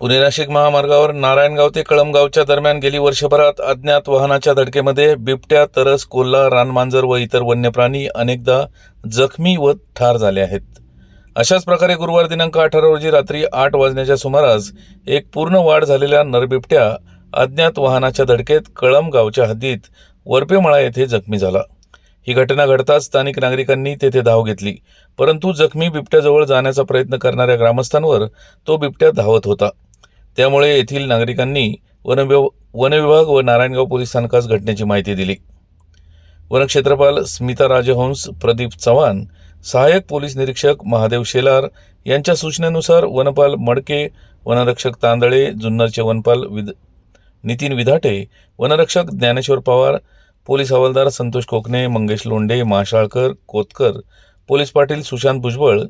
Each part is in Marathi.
पुणे नाशिक महामार्गावर नारायणगाव ते कळमगावच्या दरम्यान गेली वर्षभरात अज्ञात वाहनाच्या धडकेमध्ये बिबट्या तरस कोल्हा रानमांजर व इतर वन्य प्राणी अनेकदा जखमी व ठार झाले आहेत. अशाच प्रकारे गुरुवार दिनांक अठरा रोजी रात्री आठ वाजण्याच्या सुमारास एक पूर्ण वाढ झालेल्या नरबिबट्या अज्ञात वाहनाच्या धडकेत कळमगावच्या हद्दीत वरपेमळा येथे जखमी झाला. ही घटना घडताच स्थानिक नागरिकांनी तेथे धाव घेतली परंतु जखमी बिबट्याजवळ जाण्याचा प्रयत्न करणाऱ्या ग्रामस्थांवर तो बिबट्या धावत होता. त्यामुळे येथील नागरिकांनी वनविभाग वनविभाग व नारायणगाव पोलीस स्थानकास घटनेची माहिती दिली. वनक्षेत्रपाल स्मिता राजहंस प्रदीप चव्हाण सहाय्यक पोलीस निरीक्षक महादेव शेलार यांच्या सूचनेनुसार वनपाल मडके वनरक्षक तांदळे जुन्नरचे वनपाल विद नितीन विधाटे वनरक्षक ज्ञानेश्वर पवार पोलीस हवालदार संतोष कोकणे मंगेश लोंढे माशाळकर कोतकर पोलीस पाटील सुशांत भुजबळ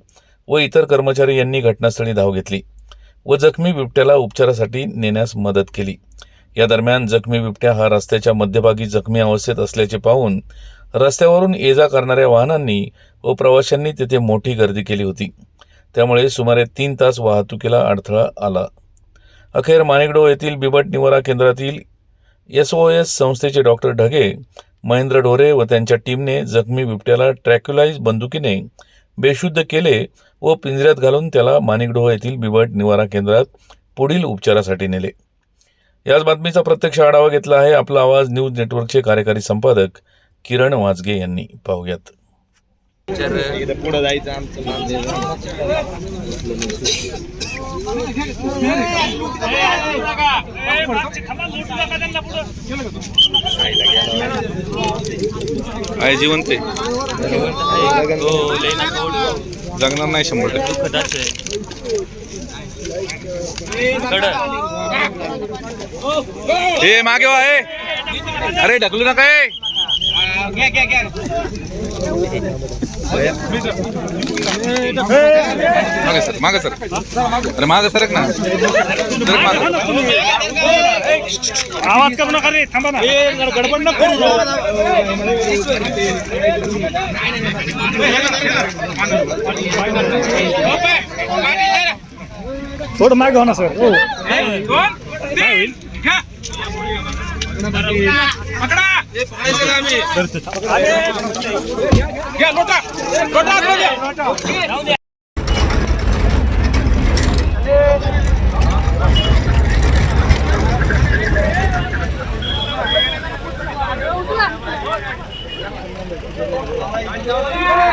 व इतर कर्मचारी यांनी घटनास्थळी धाव घेतली. व जखमी बिबट्याला उपचारासाठी नेण्यास मदत केली. या दरम्यान जखमी बिबट्या हा रस्त्याच्या मध्यभागी जखमी अवस्थेत असल्याचे पाहून रस्त्यावरून ये जा करणाऱ्या वाहनांनी व प्रवाशांनी तेथे मोठी गर्दी केली होती. त्यामुळे सुमारे तीन तास वाहतुकीला अडथळा आला. अखेर माणिकडो येथील बिबट निवारा केंद्रातील एस ओ एस संस्थेचे डॉक्टर ढगे महेंद्र ढोरे व त्यांच्या टीमने जखमी बिबट्याला ट्रॅक्युलाइज बंदुकीने बेशुद्ध केले व पिंजऱ्यात घालून त्याला माणिकडोह येथील बिबट निवारा केंद्रात पुढील उपचारासाठी नेले. याच बातमीचा प्रत्यक्ष आढावा घेतला आहे आपला आवाज न्यूज नेटवर्कचे कार्यकारी संपादक किरण वाजगे यांनी. पाहूयात. पुढे जायचं आमचं आहे. जिवंत जगणार नाही शंभर टक्के. हे मागे आहे अरे ढकलू नका मागे सर मागे सर. अरे मागे सरक ना. आवाज कमी नका रे थांबा ना. गडबड न करू थोडं मागे हो ना सर.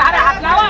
अरे हात लावा.